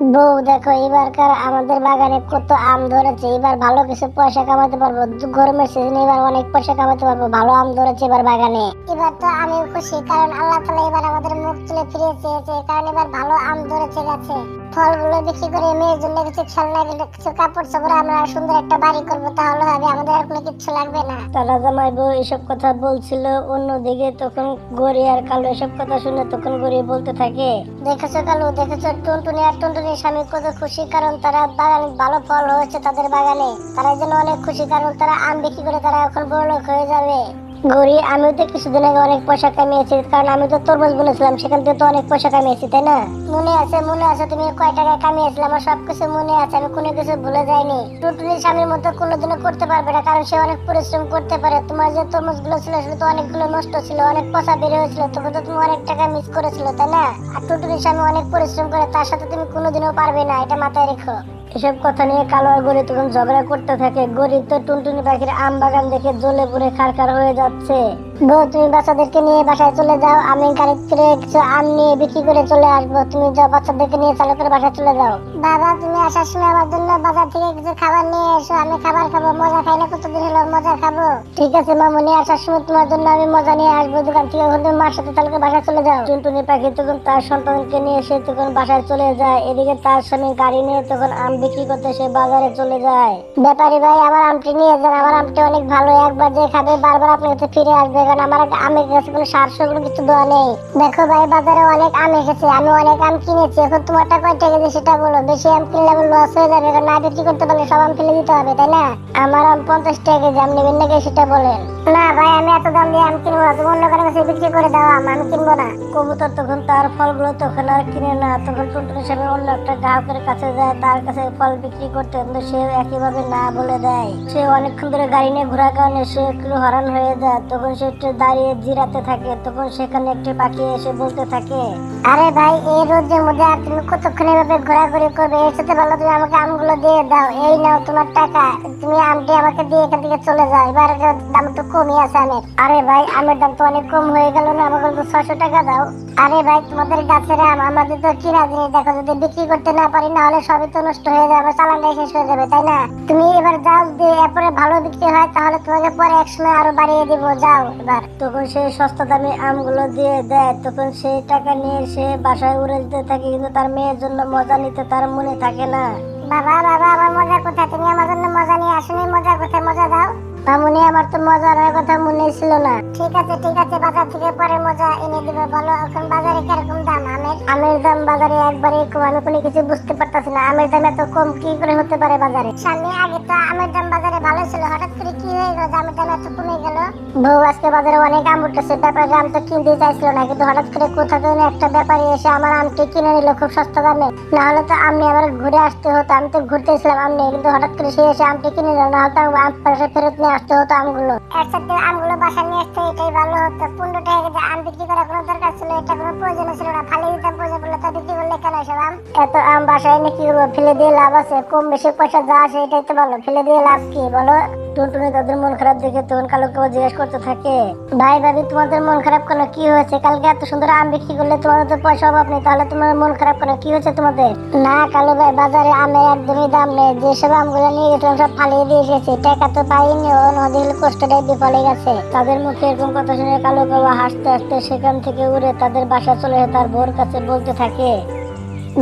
বউ, দেখো এবারকার আমাদের বাগানে কত আম ধরেছে এবার ভালো কিছু পয়সা কামাতে পারব, গরমের সিজনে এবার অনেক পয়সা কামাতে পারব, ভালো আম ধরেছে এবার বাগানে। এবার তো আমি খুশি, কারণ আল্লাহ তালা এবার আমাদের মুখ তুলে ফিরে চেয়েছে কারণ এবার ভালো আম ধরেছে গাছে। ফলগুলো বিক্রি করে মেয়ের জন্য কিছু খেলনা কিছু কাপড় চোপড় আমরা সুন্দর একটা বাড়ি করব তাহলে হবে আমাদের আর কোনো কিচ্ছু লাগবে না। তারা জামাই বউ এসব কথা বলছিল অন্যদিকে তখন গড়ি আর কালো এসব কথা শুনে তখন গড়ি বলতে থাকে। দেখেছ কালো দেখেছ টুনটুনি আর টুনটুনির স্বামী কত খুশি কারণ তারা বাগানে ভালো ফল হয়েছে তাদের বাগানে। তারা যেন অনেক খুশি কারণ তারা আম বিক্রি করে তারা এখন বড় লোক হয়ে যাবে। গড়ি আমিও তো কিছুদিন আগে অনেক পয়সা কামিয়েছি, কারণ আমি তো তরমুজ বুনেছিলাম, সেখান থেকে তো অনেক পয়সা কামিয়েছি, তাই না? মনে আছে মনে আছে, তুমি কয় টাকা কামিয়েছিলে, আমার সবকিছু মনে আছে, আমি কোনো কিছু ভুলে যাইনি। টুটুলির স্বামীর মতো কোনোদিনও করতে পারবে না, কারণ সে অনেক পরিশ্রম করতে পারে। তোমার যে তরমুজগুলো ছিল, সেগুলো তো অনেকগুলো নষ্ট ছিল, অনেক পচা বের হয়েছিল তবে তো তুমি অনেক টাকা মিস করেছিল, তাই না? আর টুটুলির স্বামী অনেক পরিশ্রম করে, তার সাথে তুমি কোনোদিনও পারবে না, এটা মাথায় রেখো। এসব কথা নিয়ে কালো আর তখন ঝগড়া করতে থাকে। গরিব তো টুনটুনি পাখির আম বাগান দেখে জ্বলে পুড়ে খারখার হয়ে যাচ্ছে। বউ তুমি বাচ্চাদেরকে নিয়ে বাসায় চলে যাও আমি গাড়ি করে কিছু আম নিয়ে বিক্রি করে চলে আসব। তুমি যাও বাচ্চাদেরকে নিয়ে চালু করে বাসায় চলে যাও। বাবা তুমি আসার সময় আমার জন্য বাজার থেকে কিছু খাবার নিয়ে এসো আমি খাবার খাব। মজা খাই না কতদিন হলো মজা খাব? ঠিক আছে মামুনি আসার সময় তোমার জন্য আমি মজা নিয়ে আসব। দোকান থেকে ওখান তুমি মার সাথে চালু করে বাসায় চলে যাও। টুনটুনি পাখি তখন তার সন্তানকে নিয়ে এসে তখন বাসায় চলে যায়। এদিকে তার স্বামী গাড়ি নিয়ে তখন আম বিক্রি করতে সে বাজারে চলে যায়। ব্যাপারী ভাই আমার আমটি নিয়ে যান। আমার আমটি অনেক ভালো। একবার যে খাবে বারবার আপনার কাছে ফিরে আসবে। কারণ আমার আমের কাছে কোনো সার কোনো কিছু দেওয়া নেই। দেখো ভাই, বাজারে অনেক আম এসেছে, আমি অনেক আম কিনেছি। এখন তোমারটা কয় টাকা দিয়ে সেটা বলো? বেশি আম কিনলে আমার লস হয়ে যাবে, কারণ না বিক্রি করতে পারলে সব আম ফেলে দিতে হবে, তাই না? আমার আম পঞ্চাশ টাকা কেজি আম নেবেন নাকি সেটা বলেন। না ভাই, আমি এত দাম দিয়ে আম কিনবো না, তুমি অন্য কারও কাছে বিক্রি করে দাও, আম আমি কিনবো না। কবুতর তখন তার ফলগুলো তখন আর কিনে না, তখন টুনটুনের সামনে অন্য একটা গ্রাহকের কাছে যায়, তার কাছে ফল বিক্রি করতে, কিন্তু সে একইভাবে না বলে দেয়। সে অনেকক্ষণ ধরে গাড়ি নিয়ে ঘোরার কারণে সে একটু হরান হয়ে যায়, তখন সে দাঁড়িয়ে জিরাতে থাকে, তখন সেখানে একটি পাখি এসে বলতে থাকে, আরে ভাই, এই রোদের মধ্যে আর তুমি কতক্ষণ এভাবে ঘোরাঘুরি করবে? এর সাথে ভালো, তুমি আমাকে আমগুলো দিয়ে দাও, এই নাও তোমার টাকা, তুমি আমটি আমাকে দিয়ে এখান থেকে চলে যাও। এবার দাম তো কমই আছে আমের আরে ভাই, আমের দাম তো অনেক কম হয়ে গেল না, আমাকে তো ছশো টাকা দাও। আরে ভাই, তোমাদের গাছের আম, আমাদের তো কিনা জিনিস, দেখো, যদি বিক্রি করতে না পারি না হলে সবই তো নষ্ট হয়ে যাবে চালানটাই শেষ হয়ে যাবে, তাই না? তুমি এবার যাও দিয়ে এরপরে ভালো বিক্রি হয়, তাহলে তোমাকে পরে এক সময় আরও বাড়িয়ে দিব, যাও। এবার তখন সে সস্তা দামে আমগুলো দিয়ে দেয়, তখন সেই টাকা নিয়ে সে বাসায় উড়ে দিতে থাকে, কিন্তু তার মেয়ের জন্য মজা নিতে তার মনে থাকে না। বাবা বাবা, আমার মজা কোথায়? তুমি আমার জন্য মজা নিয়ে আসেনি? মজা কোথায়? মজা দাও। মামুনি আমার তো কথা মনে ছিল না। ঠিক আছে ঠিক আছে, বাজার থেকে পরে মজা এনে দিবে, বলো। এখন বাজারে কীরকম দাম? আমের? আমের দাম বাজারে একবারে কম আমি কোনো কিছু বুঝতে পারতাছি না। আমের দাম এত কম, কি করে হতে পারে বাজারে? সামনে আগে তো আমের দাম বাজারে ভালো ছিল। হঠাৎ করে কি হয়ে গেল? আমের দাম এত কমে গেল? বউ, আজকে বাজারে অনেক আম উঠতেছে ব্যাপারে আম তো কিনতে চাইছিল না, কিন্তু হঠাৎ করে কোথা থেকে একটা ব্যাপারী এসে আমার আমটি কিনে নিল, খুব সস্তা দামে। না হলে তো আমনি আবার ঘুরে আসতে হতো। আমি তো ঘুরতেছিলাম আমনি, কিন্তু হঠাৎ করে সে এসে আমটি কিনে নিল না হলে তো আম ফেরত নিয়ে আসতে হতো আমগুলো। একসাথে আমগুলো বাসা নিয়ে আসতে এটাই ভালো হতো। পনেরো টাকা কেজি আম বিক্রি করার কোনো দরকার ছিল এটা কোনো প্রয়োজন ছিল না। ফালিয়ে দিতাম প্রয়োজন পড়লে তো বিক্রি করলে কেন এসব আম? এত আম বাসায় এনে কি করব? ফেলে দিয়ে লাভ আছে কম বেশি পয়সা যা আসে এটাই তো ভালো। ফেলে দিয়ে লাভ কি বলো? টুনটুনি তাদের মন খারাপ দেখে তখন কালোকে জিজ্ঞেস করতে থাকে ভাই ভাবি তোমাদের মন খারাপ কেন? কি হয়েছে? কালকে এত সুন্দর আম বিক্রি করলে তোমাদের তো পয়সা অভাব নেই তাহলে তোমার মন খারাপ কেন? কি হয়েছে তোমাদের? না কালো ভাই বাজারে আমের একদমই দাম নেই। যেসব আমগুলো নিয়ে গেছিলাম সব ফালিয়ে দিয়ে এসেছি। টাকা তো পাইনি কষ্ট দেয় বিফলে গেছে। তাদের মুখে এরকম কথা শুনে কালো হাসতে হাসতে সেখান থেকে উড়ে তাদের বাসা চলে তার বোর কাছে বলতে থাকে,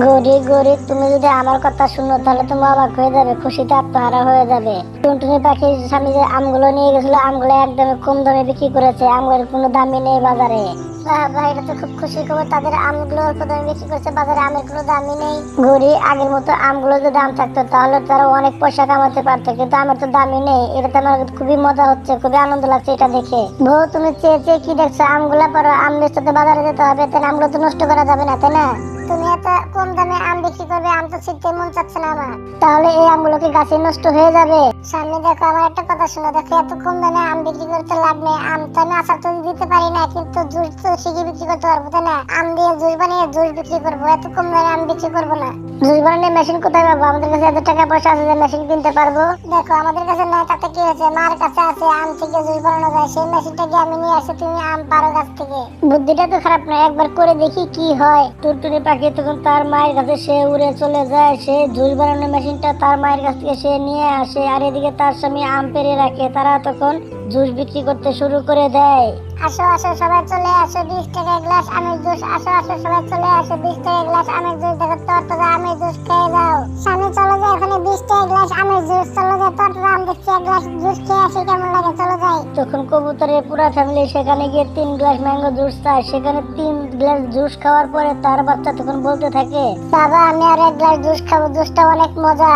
গরি গরি, তুমি যদি আমার কথা শুনো তাহলে তুমি অবাক হয়ে যাবে, খুশিতে আত্মহারা হয়ে যাবে। টুনটুনি পাখি স্বামী যে আমগুলো নিয়ে গেছিল, আমগুলো একদম কম দামে বিক্রি করেছে, আমগুলোর কোনো দামই নেই বাজারে। ভাই এটা তো খুব খুশি খবর। তাদের আমগুলো অল্প দামে বিক্রি করছে বাজারে আমের কোনো দামই নেই। গরি আগের মতো আমগুলো যদি দাম থাকতো তাহলে তারা অনেক পয়সা কামাতে পারতো কিন্তু আমার তো দামই নেই। এটাতে আমার খুবই মজা হচ্ছে খুবই আনন্দ লাগছে এটা দেখে। বউ তুমি চেয়ে চেয়ে কি দেখছ? আমগুলো পরে আম বেচতে তো বাজারে যেতে হবে তাহলে আমগুলো তো নষ্ট করা যাবে না তাই না? তুমি এত কম দামে আম বিক্রি করবে আম তো ছিটতে মন চাচ্ছে না আমার। তাহলে এই আমগুলো কি গাছে নষ্ট হয়ে যাবে? সামনে দেখো, আমার একটা কথা শোনো। দেখো, এত কম দামে আম বিক্রি করতে লাভ নেই। আম তো আমি আচার তো দিতে পারি না, কিন্তু জুস তো ঠিকই বিক্রি করতে পারব, তাই না? আম দিয়ে জুস বানিয়ে জুস বিক্রি করব, এত কম দামে আম বিক্রি করব না। জুস বানানোর মেশিন কোথায় পাবো? আমাদের কাছে এত টাকা পয়সা আছে যে মেশিন কিনতে পারব? দেখো, আমাদের কাছে নাই, তাতে কি হয়েছে? মার কাছে আছে, আম থেকে জুস বানানো যায়, সেই আমি নিয়ে আসি, তুমি আম পারো গাছ থেকে। বুদ্ধিটা তো খারাপ না একবার করে দেখি কি হয়। টুনটুনি পাখি তখন তার মায়ের কাছে, সে উড়ে চলে যায়, সে জুস বানানোর মেশিনটা তার মায়ের কাছ থেকে সে নিয়ে আসে, আর এদিকে তার স্বামী আম পেরে রাখে তারা তখন জুস বিক্রি করতে শুরু করে দেয়। আসো আসো সবাই চলে আসো বিশ টাকা গ্লাস আমের জুস। আসো আসো সবাই চলে আসো বিশ টাকা গ্লাস আমের জুস দেখো তরতাজা আমের জুস খেয়ে দাও সামনে চলো যাই ওখানে বিশ টাকা গ্লাস আমের জুস চলো যাই তরতাজা আম দেখছি এক গ্লাস জুস খেয়ে আসি কেমন লাগে? চলো যাই। তখন কবুতরের পুরা ফ্যামিলি সেখানে গিয়ে তিন গ্লাস ম্যাঙ্গো জুস চায় সেখানে তিন গ্লাস জুস খাওয়ার পরে তার বাচ্চা তখন বলতে থাকে বাবা আমি আর এক গ্লাস জুস খাব জুসটা অনেক মজা।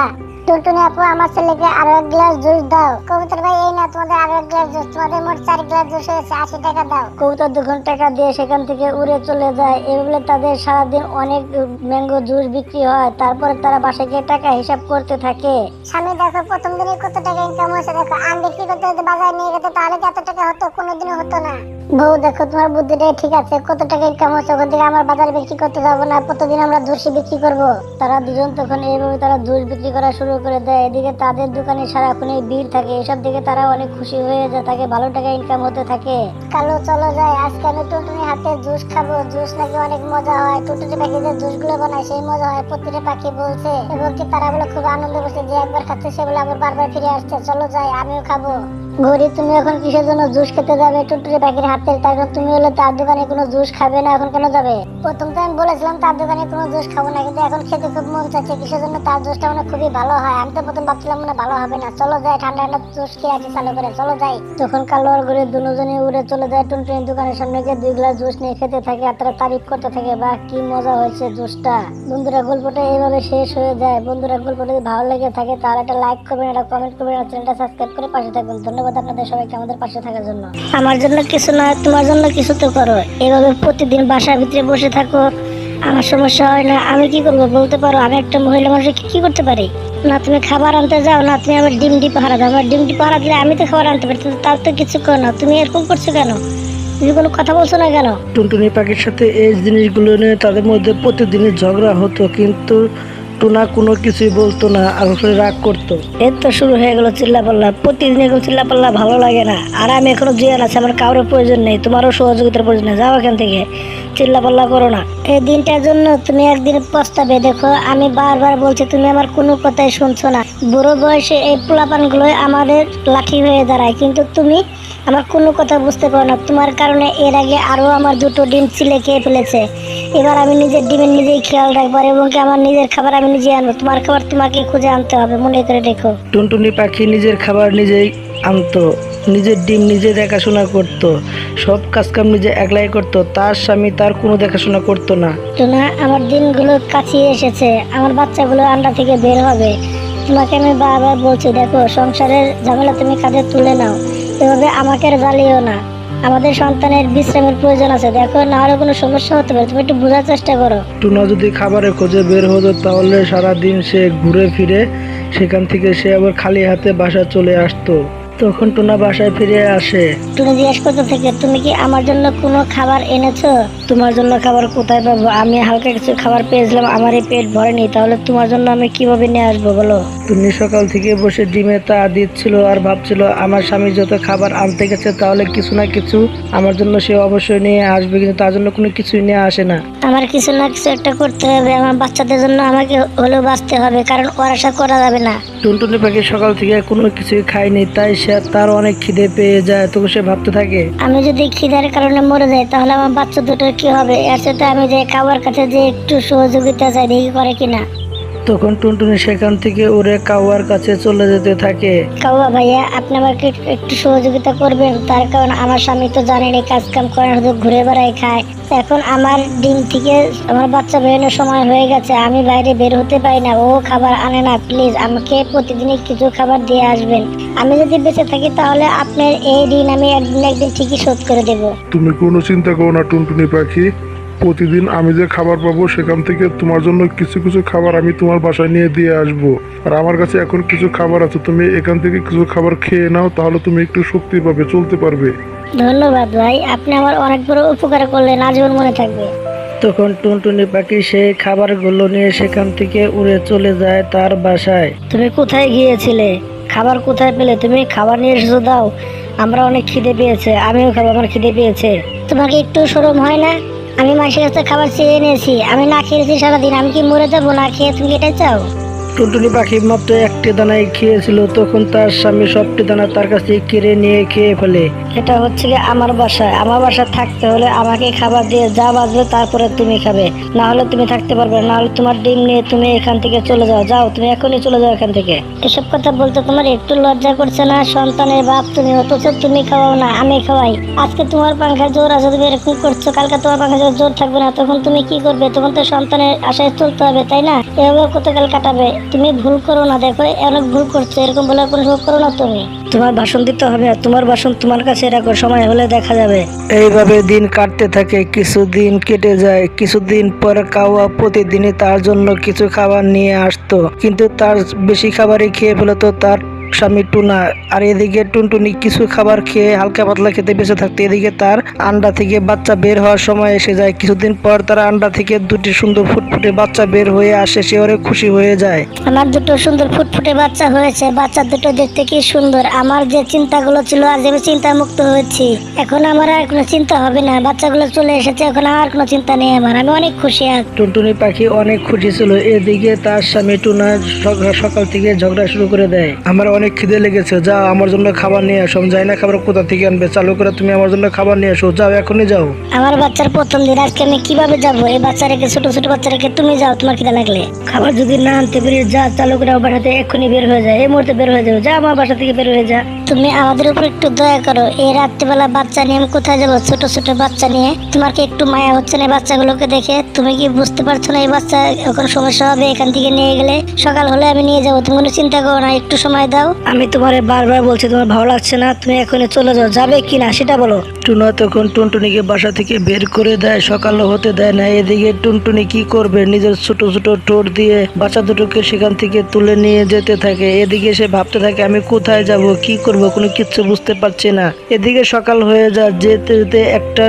টুনটুনি আপু আমার ছেলেকে আরও এক গ্লাস জুস দাও। কবুতর ভাই এই না তোমাদের আরও এক গ্লাস জুস। তোমাদের মোট চার গ্লাস জুস হয়েছে আশি টাকা দাও। কবুতর দুখন টাকা দিয়ে সেখান থেকে উড়ে চলে যায়। এভাবে তাদের সারাদিন অনেক ম্যাঙ্গো জুস বিক্রি হয়। তারপরে তারা বাসায় গিয়ে টাকা হিসাব করতে থাকে। স্বামী দেখো প্রথম দিনে কত টাকা ইনকাম হয়েছে দেখো। আম বিক্রি করতে বাজারে নিয়ে যেত তাহলে এত টাকা হতো? কোনোদিনও হতো না। বউ, দেখো, তোমার বুদ্ধিটা ঠিক আছে। কত টাকা ইনকাম হচ্ছে? ওখান থেকে আমার বাজারে বিক্রি করতে যাব না। প্রতিদিন আমরা জুসি বিক্রি করব। তারা দুজন তখন এইভাবে তারা জুস বিক্রি করা শুরু করে দেয়। এদিকে তাদের দোকানে সারাক্ষণই ভিড় থাকে। এসব দিকে তারা অনেক খুশি হয়ে যায়। তাকে ভালো টাকা ইনকাম হতে থাকে। কালো, চলো যায় আজকে আমি টুটুনি হাতে জুস খাব। জুস নাকি অনেক মজা হয়। টুটুনি পাখি যে জুসগুলো বানায়, সেই মজা হয়। প্রতিটা পাখি বলছে। এবং কি তারা বলে খুব আনন্দ করছে যে একবার খাচ্ছে, সে বলে আবার বারবার ফিরে আসছে। চলো যাই, আমিও খাব। ঘড়ি তুমি এখন কিসের জন্য জুস খেতে যাবে? টুটুরি পাখির হাতে তখন তুমি হলে তার দোকানে কোনো জুস খাবে না, এখন কেন যাবে? প্রথম তো আমি বলেছিলাম তার দোকানে কোনো জুস খাব না, কিন্তু এখন খেতে খুব মন চাচ্ছে, কিসের জন্য তার জুসটা মানে খুবই ভালো হয়। আমি তো প্রথম ভাবছিলাম মানে ভালো হবে না। চলো যাই, ঠান্ডা ঠান্ডা জুস খেয়ে আছে চালু করে, চলো যাই। তখন কালোর ঘরে দুজনে উড়ে চলে যায় টুনটুনি দোকানের সামনে গিয়ে দুই গ্লাস জুস নিয়ে খেতে থাকে, আর তারা তারিফ করতে থাকে বা কি মজা হয়েছে জুসটা। বন্ধুরা, গল্পটা এইভাবে শেষ হয়ে যায়। বন্ধুরা, গল্পটা যদি ভালো লেগে থাকে তাহলে একটা লাইক করবেন, একটা কমেন্ট করবেন, আর চ্যানেলটা সাবস্ক্রাইব করে পাশে থাকবেন। ধন্যবাদ। আপনাদের সবাইকে আমাদের পাশে থাকার জন্য। আমার জন্য কিছু নয়, তোমার জন্য কিছু তো করো। এভাবে প্রতিদিন বাসার ভিতরে বসে থাকো। আমার সমস্যা হয় না, আমি কি করব বলতে পারো? আমি একটা মহিলা মানুষকে কি- করতে পারি? না, তুমি খাবার আনতে যাও, না, তুমি আমার ডিম ডিপ হারা দাও। আমার ডিম ডিপ হারা দিলে আমি তো খাবার আনতে পারি তার তো কিছু করো না। তুমি এরকম করছ কেন? তুমি কোনো কথা বলছো না কেন? টুনটুনি পাখির সাথে এই জিনিসগুলো নিয়ে তাদের মধ্যে প্রতিদিনই ঝগড়া হতো, কিন্তু টুনা কোনো কিছুই বলতো না আর ওখানে রাগ করতো। এর তো শুরু হয়ে গেল চিল্লা পাল্লা প্রতিদিন এরকম চিল্লা পাল্লা ভালো লাগে না। আর আমি এখনও জুয়ান আছে আমার কারোর প্রয়োজন নেই তোমারও সহযোগিতার প্রয়োজন নেই। যাও এখান থেকে চিল্লা পাল্লা করো না। এই দিনটার জন্য তুমি একদিন পস্তাবে দেখো আমি বারবার বলছি তুমি আমার কোনো কথাই শুনছো না। বুড়ো বয়সে এই পোলাপানগুলো আমাদের লাঠি হয়ে দাঁড়ায় কিন্তু তুমি আমার কোনো কথা বুঝতে পারো না। তোমার কারণে এর আগে আরও আমার দুটো ডিম চিলে খেয়ে ফেলেছে। এবার আমি নিজের ডিমের নিজেই খেয়াল রাখব এবং কি আমার নিজের খাবার আমি নিজে আনব। তোমার খাবার তোমাকে খুঁজে আনতে হবে মনে করে রেখো। টুনটুনি পাখি নিজের খাবার নিজেই আনতো নিজের ডিম নিজে দেখাশোনা করতো সব কাজকাম নিজে একলাই করতো তার স্বামী তার কোনো দেখাশোনা করতো না। টুনা আমার দিনগুলো কাছে এসেছে আমার বাচ্চাগুলো আন্ডা থেকে বের হবে। তোমাকে আমি বারবার বলছি দেখো সংসারের ঝামেলা তুমি কাজে তুলে নাও। এভাবে আমাকে আর জ্বালিও না। আমাদের সন্তানের বিশ্রামের প্রয়োজন আছে দেখো না আরও কোনো সমস্যা হতে পারে। তুমি একটু বোঝার চেষ্টা করো। টুনা যদি খাবারের খোঁজে বের হতো তাহলে সারা দিন সে ঘুরে ফিরে সেখান থেকে সে আবার খালি হাতে বাসা চলে আসতো। তখন টুনা বাসায় ফিরে আসে। টুনা জিজ্ঞেস করতে থেকে তুমি কি আমার জন্য কোনো খাবার এনেছো? তোমার জন্য খাবার কোথায় পাবো? আমি হালকা কিছু খাবার পেয়েছিলাম আমার এই পেট ভরেনি তাহলে তোমার জন্য আমি কীভাবে নিয়ে আসব বলো? টুনি সকাল থেকে বসে ডিমে তা দিচ্ছিল আর ভাবছিল আমার স্বামী যত খাবার আনতে গেছে তাহলে কিছু না কিছু আমার জন্য সে অবশ্যই নিয়ে আসবে কিন্তু তার জন্য কোনো কিছুই নিয়ে আসে না। আমার কিছু না কিছু একটা করতে হবে আমার বাচ্চাদের জন্য আমাকে হলেও বাঁচতে হবে কারণ ওর আশা করা যাবে না। টুনটুনি পাখি সকাল থেকে কোনো কিছুই খায়নি তাই সে তার অনেক খিদে পেয়ে যায় তবু সে ভাবতে থাকে। আমি যদি খিদার কারণে মরে যাই তাহলে আমার বাচ্চা দুটোর কি হবে? এর সাথে আমি যে কাবার কাছে যে একটু সহযোগিতা চাই, দেখি করে কিনা। তখন টুনটুনি সেখান থেকে উড়ে কাউয়ার কাছে চলে যেতে থাকে। কাউয়া ভাইয়া আপনি আমাকে একটু- সহযোগিতা করবেন তার কারণ আমার স্বামী তো জানেন এই কাজ কাম করে শুধু ঘুরে বেড়ায় খায়। এখন আমার ডিম থেকে আমার বাচ্চা বেরোনোর সময় হয়ে গেছে আমি বাইরে বের হতে পারি না ও খাবার আনে না প্লিজ আমাকে প্রতিদিনই কিছু খাবার দিয়ে আসবেন। আমি যদি বেঁচে থাকি তাহলে আপনার এই ঋণ আমি একদিন একদিন ঠিকই শোধ করে দেবো। তুমি কোনো চিন্তা করো না টুনটুনি পাখি। প্রতিদিন আমি যে খাবার পাবো সেখান থেকে তোমার জন্য কিছু কিছু খাবার আমি তোমার বাসায় নিয়ে দিয়ে আসব। আর আমার কাছে এখন কিছু খাবার আছে তুমি এখান থেকে কিছু খাবার খেয়ে নাও তাহলে তুমি একটু শক্তি পাবে চলতে পারবে। ধন্যবাদ ভাই আপনি আমার অনেক বড় উপকার করলেন আজীবন মনে থাকবে। তখন টুনটুনি পাখি সেই খাবারগুলো নিয়ে সেখান থেকে উড়ে চলে যায় তার বাসায়। তুমি কোথায় গিয়েছিলে? খাবার কোথায় পেলে? তুমি খাবার নিয়ে এসেছ দাও। আমরা অনেক খিদে পেয়েছে আমিও খাব আমার খিদে পেয়েছে। তোমাকে একটু সরম হয় না? আমি মাসের কাছে খাবার চেয়ে এনেছি। আমি না খেয়েছি সারাদিন। আমি কি মরে যাব? না খেয়ে তুমি এটাই চাও? টুনটুনি পাখি মাত্র একটি দানায় খেয়েছিল, তখন তার স্বামী সবটি দানা তার কাছে কেড়ে নিয়ে খেয়ে ফেলে। এটা হচ্ছে কি আমার বাসায় আমার বাসায় থাকতে হলে আমাকে খাবার দিয়ে যা বাজবে তারপরে তুমি খাবে। না হলে তুমি থাকতে পারবে না হলে তোমার ডিম নিয়ে তুমি এখান থেকে চলে যাও। যাও, তুমি এখনই চলে যাও এখান থেকে। এসব কথা বলতে তোমার একটু লজ্জা করছে না? সন্তানের বাপ তুমি অথচ তুমি খাওয়াও না, আমি খাওয়াই। আজকে তোমার পাংখা জোর আছে তুমি এরকম করছ, কালকে তোমার পাংখা জোর থাকবে না, তখন তুমি কি করবে? তখন তো সন্তানের আশায় চলতে হবে, তাই না? এভাবে কতকাল কাটাবে? তুমি ভুল করো না, দেখো অনেক ভুল করছ, এরকম বলে কোনো করো না তুমি। তোমার বাসন দিতে হবে আর তোমার বাসন তোমার কাছে রাখো, সময় হলে দেখা যাবে। এইভাবে দিন কাটতে থাকে, কিছুদিন কেটে যায়, কিছুদিন পর কাওয়া প্রতিদিনই তার জন্য কিছু খাবার নিয়ে আসতো। কিন্তু তার বেশি খাবারই খেয়ে ফেলতো, তার স্বামী টুনা আর এদিকে টুনটুনি কিছু খাবার খেয়ে হালকা পাতলা খেতে বেঁচে থাকতে এদিকে তার আন্ডা থেকে বাচ্চা বের হওয়ার সময় এসে যায়। কিছুদিন পর তার আন্ডা থেকে দুটি সুন্দর ফুটফুটে বাচ্চা বের হয়ে আসে সে অনেক খুশি হয়ে যায়। আমার দুটো সুন্দর ফুটফুটে বাচ্চা হয়েছে বাচ্চা দুটো দেখতে কি সুন্দর। আমার যে চিন্তাগুলো ছিল আজ আমি চিন্তা মুক্ত হয়েছি। এখন আমার আর কোনো চিন্তা হবে না বাচ্চাগুলো চলে এসেছে এখন আর কোনো চিন্তা নেই আমার আমি অনেক খুশি আজ। টুনটুনি পাখি অনেক খুশি ছিল এদিকে তার স্বামী টুনা সক- সকাল থেকে ঝগড়া শুরু করে দেয়। আমার অনেক খিদে লেগেছে যা আমার জন্য খাবার নিয়ে আসো। আমি জানি না খাবার কোথা থেকে আনবে। চালু করে তুমি আমার জন্য খাবার নিয়ে আসো যাও এখনই যাও। আমার বাচ্চার প্রথম দিন আজকে আমি কীভাবে যাব? এই বাচ্চা রেখে ছোট ছোট বাচ্চা রেখে তুমি যাও তোমার খিদে লাগলে। খাবার যদি না আনতে পারি যা চালু করে আমার বাসাতে এক্ষুনি বের হয়ে যায় এই মুহূর্তে বের হয়ে যাবে যা আমার বাসা থেকে বের হয়ে যা। তুমি আমাদের উপর একটু দয়া করো। এই রাত্রিবেলা বাচ্চা নিয়ে আমি কোথায় যাব? ছোট ছোট বাচ্চা নিয়ে। তোমার কি একটু মায়া হচ্ছে না এই বাচ্চাগুলোকে দেখে? তুমি কি বুঝতে পারছ না এই বাচ্চা এখন সমস্যা হবে এখান থেকে নিয়ে গেলে? সকাল হলে আমি নিয়ে যাব। তুমি কোনো চিন্তা করো না একটু সময় দাও। আমি তোমার বারবার বলছি, তোমার ভালো লাগছে না, তুমি এখনই চলে যাও। যাবে কি না, সেটা বলো। টুনা তখন টুনটুনিকে বাসা থেকে বের করে দেয় সকাল হতে দেয় না। এদিকে টুনটুনি কি করবে? নিজের ছোট ছোট টোর দিয়ে বাচ্চা দুটোকে সেখান থেকে তুলে নিয়ে যেতে থাকে। এদিকে সে ভাবতে থাকে, আমি কোথায় যাব, কি করব? কোনো কিচ্ছু বুঝতে পারছি না। এদিকে সকাল হয়ে যায়, যেতে যেতে একটা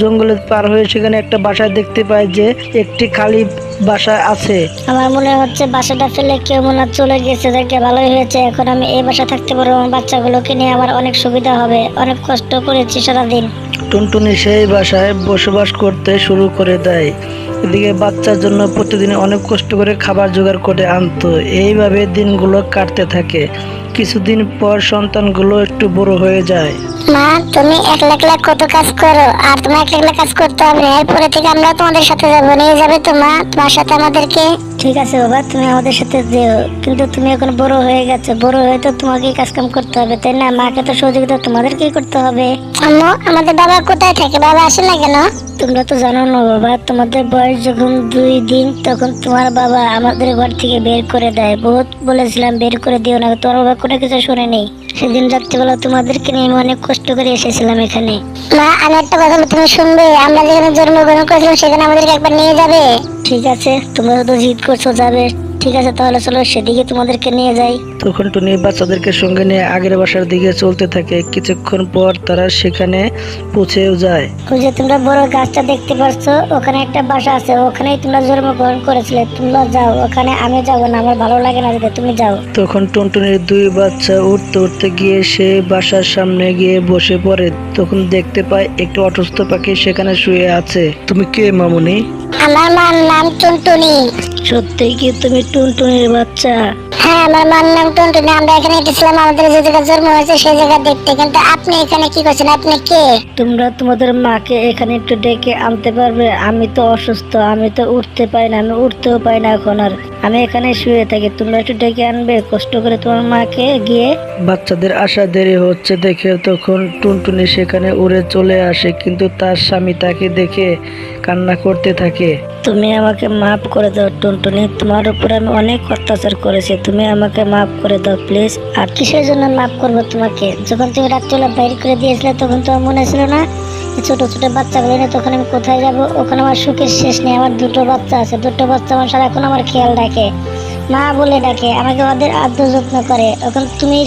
জঙ্গলে পার হয়ে সেখানে একটা বাসা দেখতে পায় যে একটি খালি বাসা আছে। আমার মনে হচ্ছে বাসাটা ফেলে কেউ মনে চলে গেছে দেখে ভালোই হয়েছে। এখন আমি এই বাসা থাকতে পারব আমার বাচ্চাগুলোকে নিয়ে আমার অনেক সুবিধা হবে। অনেক কষ্ট করেছি সারাদিন। টুনটুনি সেই বাসায় বসবাস করতে শুরু করে দেয়। এদিকে বাচ্চার জন্য প্রতিদিন অনেক কষ্ট করে খাবার জোগাড় করে আনতো। এইভাবে দিনগুলো কাটতে থাকে। কিছুদিন পর সন্তানগুলো একটু বড় হয়ে যায়। মা, তুমি একলা একলা কত কাজ করো? আর তোমার একলা কাজ করতে হবে এরপরে থেকে আমরা তোমাদের সাথে যাব। নিয়ে যাবে তো মা? তোমার সাথে আমাদেরকে ঠিক আছে বাবা তুমি আমাদের সাথে যেও। কিন্তু তুমি এখন বড় হয়ে গেছো। বড় হয়ে তো তোমাকে কাজ কাম করতে হবে তাই না? মাকে তো সহযোগিতা তোমাদেরকেই করতে হবে। আম্মু আমাদের বাবা কোথায় থাকে? বাবা আসে না কেন? তোমরা তো জানো না বাবা তোমাদের বয়স যখন দুই দিন তখন তোমার বাবা আমাদের ঘর থেকে বের করে দেয়। বহুত বলেছিলাম বের করে দিও না তোমার বাবা কোনো কিছু শুনেনি সেদিন রাত্রিবেলা তোমাদেরকে নিয়ে আমি অনেক কষ্ট করে এসেছিলাম এখানে। মা আমি একটা কথা তুমি শুনবে? আমরা যেখানে জন্মগ্রহণ করেছিলাম সেখানে আমাদেরকে একবার নিয়ে যাবে? ঠিক আছে, তোমরা তো জিদ করছ যাবে। ঠিক আছে, তাহলে চলো সেদিকে তোমাদেরকে নিয়ে যাই। তখন টুনি বাচ্চাদেরকে সঙ্গে নিয়ে আগের বাসার দিকে চলতে থাকে। কিছুক্ষণ পর তারা সেখানে পৌঁছেও যায়। ওই যে তোমরা বড় গাছটা দেখতে পাচ্ছ ওখানে একটা বাসা আছে ওখানেই তোমরা জন্মগ্রহণ করেছিলে। তোমরা যাও ওখানে আমি যাব না আমার ভালো লাগে না যেতে তুমি যাও। তখন টুনটুনির দুই বাচ্চা উঠতে উঠতে গিয়ে সে বাসার সামনে গিয়ে বসে পড়ে। তখন দেখতে পায় একটি অসুস্থ পাখি সেখানে শুয়ে আছে। তুমি কে মামুনি? আমার নাম টুনটুনি। সত্যি কি তুমি টুনটুনির বাচ্চা? হ্যাঁ আমার মার নাম টুনটুনি আমরা এখানে আমাদের যে জায়গায় জন্ম হয়েছে সেই জায়গা দেখতে। কিন্তু আপনি এখানে কি করছেন? আপনি কে? তোমরা তোমাদের মাকে এখানে একটু ডেকে আনতে পারবে। আমি তো অসুস্থ আমি তো উঠতে পাই না আমি উঠতেও পাই না এখন আর। আমি এখানে শুয়ে থাকি তোমরা একটু ডেকে আনবে? কষ্ট করে তোমার মাকে গিয়ে? বাচ্চাদের আসা দেরি হচ্ছে দেখে তখন টুনটুনি সেখানে উড়ে চলে আসে কিন্তু তার স্বামী তাকে দেখে কান্না করতে থাকে। তুমি আমাকে মাফ করে দাও, টুনটুনি। তোমার উপরে আমি অনেক অত্যাচার করেছি। তুমি আমাকে মাফ করে দাও, প্লিজ। আর কিসের জন্য মাফ করব তোমাকে? যখন তুমি রাত্রিবেলা বাইর করে দিয়েছিলে, তখন তোমার মনে ছিল না ছোট ছোট বাচ্চাগুলো নিয়ে তখন আমি কোথায় যাব? ওখানে আমার সুখের শেষ নেই। আমার দুটো বাচ্চা আছে। দুটো বাচ্চা আমার সারাক্ষণ আমার খেয়াল রাখে। মা বলে ডাকে আমাকে ওদের আদর যত্ন করে। এখন তুমি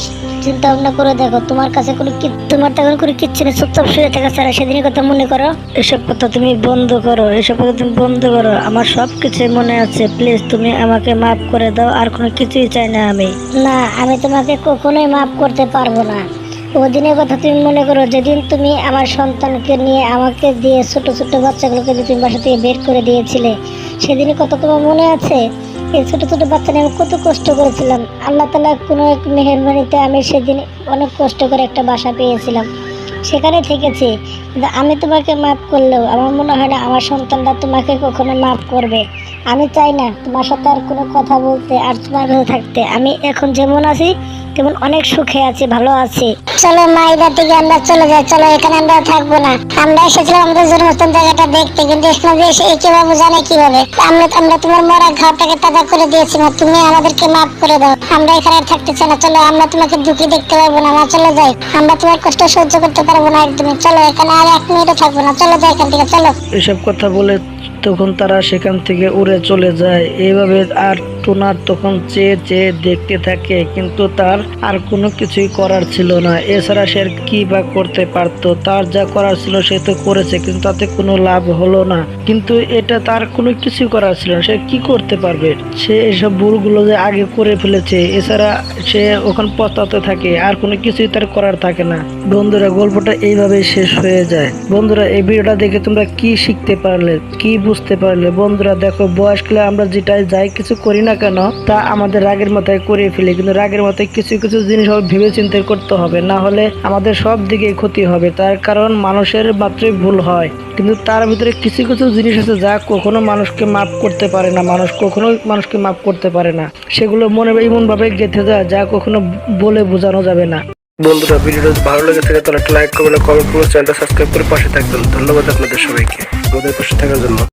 চিন্তা ভাবনা করে দেখো তোমার কাছে কোনো কি তোমার তো এখন কোনো কিচ্ছু নেই চুপচাপ শুয়ে থাকা ছাড়া সেদিনের কথা মনে করো। এসব কথা তুমি বন্ধ করো এসব কথা তুমি বন্ধ করো। আমার সব কিছুই মনে আছে প্লিজ তুমি আমাকে মাফ করে দাও আর কোনো কিছুই চাই না আমি। না আমি তোমাকে কখনোই মাফ করতে পারব না। ওদিনের কথা তুমি মনে করো যেদিন তুমি আমার সন্তানকে নিয়ে আমাকে দিয়ে ছোট ছোট বাচ্চাগুলোকে যে তুমি বাসা থেকে বের করে দিয়েছিলে সেদিনের কথা তোমার মনে আছে? এই ছোট ছোট বাচ্চা নিয়ে আমি কত কষ্ট করেছিলাম। আল্লাহ তালা কোনো এক মেহরবানিতে আমি সেদিন অনেক কষ্ট করে একটা বাসা পেয়েছিলাম। সেখানে থেকেছি কিন্তু আমি তোমাকে মাফ করলেও, আমার মনে হয় না আমার সন্তানরা তোমাকে কখনো মাফ করবে। আমি চাই না তোমার সাথে আর কোনো কথা বলতে আর তোমার ভালো থাকতে। আমি এখন যেমন আছি তেমন অনেক সুখে আছি ভালো আছি। চলো মাইদা থেকে আমরা চলে যাই চলো এখানে আমরা থাকব না। আমরা এসেছিলাম আমাদের জন্মস্থান জায়গাটা দেখতে কিন্তু এখানে যে এসে কীভাবে জানে কীভাবে? আমরা আমরা তোমার মরা ঘরটাকে তাজা করে দিয়েছি না তুমি আমাদেরকে মাফ করে দাও। আমরা এখানে আর থাকতে চাই না চলো আমরা তোমাকে দুঃখী দেখতে পারব না আমরা চলে যাই। আমরা তোমার কষ্ট সহ্য করতে পারব না একদমই। চলো এখানে আর এক মিনিটও থাকব না চলো যাই এখান থেকে চলো। এসব কথা বলে তখন তারা সেখান থেকে উড়ে চলে যায়। এইভাবে আর টোনার তখন চেয়ে চেয়ে দেখতে থাকে, কিন্তু তার আর কোনো কিছুই করার ছিল না। এছাড়া সে কি বা করতে পারতো? তার যা করার ছিল সে তো করেছে, কিন্তু তাতে কোনো লাভ হলো না। কিন্তু এটা তার কোনো কিছু করার ছিল না। সে কি করতে পারবে? সে এসব ভুলগুলো যে আগে করে ফেলেছে, এছাড়া সে ওখানে পস্তাতে থাকে, আর কোনো কিছুই তার করার থাকে না। বন্ধুরা, গল্পটা এইভাবে শেষ হয়ে যায়। বন্ধুরা, এই ভিডিওটা দেখে তোমরা কি শিখতে পারলে, কি বুঝতে পারলে? বন্ধুরা, দেখো বয়স্কলে আমরা যেটাই যাই, কিছু করি না কেন? তা আমাদের রাগের মাথায় করে ফেলি। কিন্তু রাগের মাথায় কিছু কিছু জিনিস ভেবে চিন্তে করতে হবে। না হলে আমাদের সব দিকে ক্ষতি হবে। তার কারণ মানুষের মাত্রই ভুল হয়। কিন্তু তার ভিতরে কিছু কিছু জিনিস আছে যা কখনো মানুষকে মাফ করতে পারে না। মানুষ কখনো মানুষকে মাফ করতে পারে না। সেগুলো মনে এমন ভাবে গেঁথে যায় যা কখনো বলে বোঝানো যাবে না। বন্ধুরা, ভিডিওটা ভালো লেগে থাকে, তাহলে লাইক করবেন কমেন্ট করবেন চ্যানেলটা সাবস্ক্রাইব করে পাশে থাকবেন। ধন্যবাদ আপনাদের সবাইকে। আমাদের পাশে থাকার জন্য।